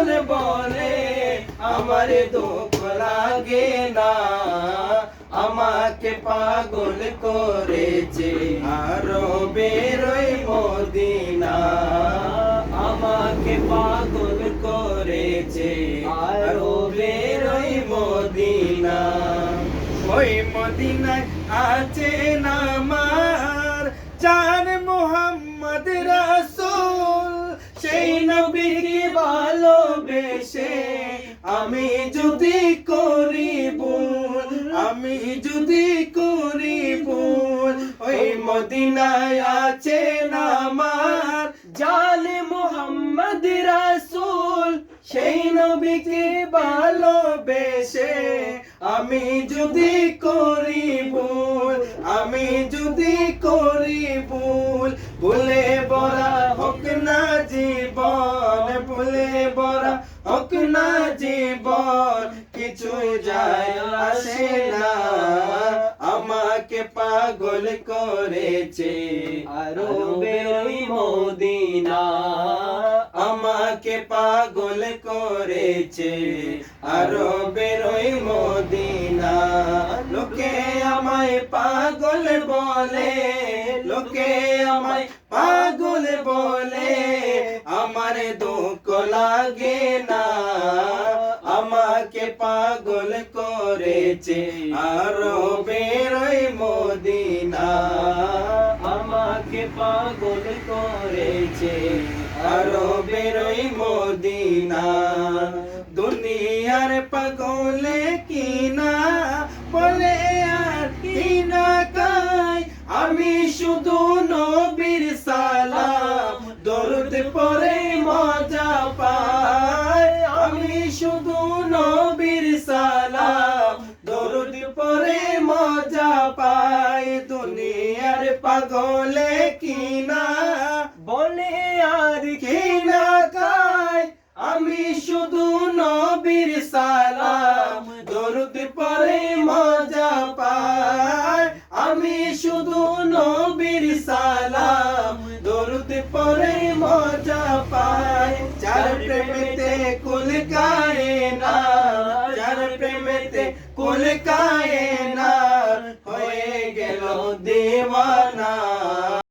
পাগল বলে, আমার দুঃখ লাগে না। আমাকে পাগল করেছে আরও বেরোই মদিনা। আমাকে পাগল করেছে আরও বেরোই মদিনা। ওই মদিনায় আছে নামার চান মোহাম্মদ ভালোবেসে আমি যদি করি ভুল আমি যদি করি ভুল ওই মদিনায় আছে নামার জানে মোহাম্মদ রাসূল, সেই নবীকে ভালোবেসে আমি যদি করি ভুল আমি যদি করি ভুল ভুলে আসে না আমাকে পাগল করেছে। আরও বেরোই মদিনা, আমাকে পাগল করেছে। আরও বেরোই মদিনা, লোকে আমায় পাগল বলে, লোকে আমায় পাগল বলে। আমার দুঃখ লাগে না আমাকে পাগল করেছে। আরও বেরোই মদিনা। আমাকে পাগল করেছে। আরও বেরোই মদিনা। দুনিয়ার পাগলে কিনা বলে আর কিনা কাই? আমি শুধু নবীর সালাম। দরুদ পরে মজা পাই পাগলে কিনা? বলে আর কিনা কাই আমি শুধু নবীর সালাম, দরুদ পরে মজা পাই আমি শুধু নবীর সালাম, দরুদ পরে মজা পাই চার প্রেমেতে কুল কায়ে না চার প্রেমেতে কুল কায়ে না দেওয়ানা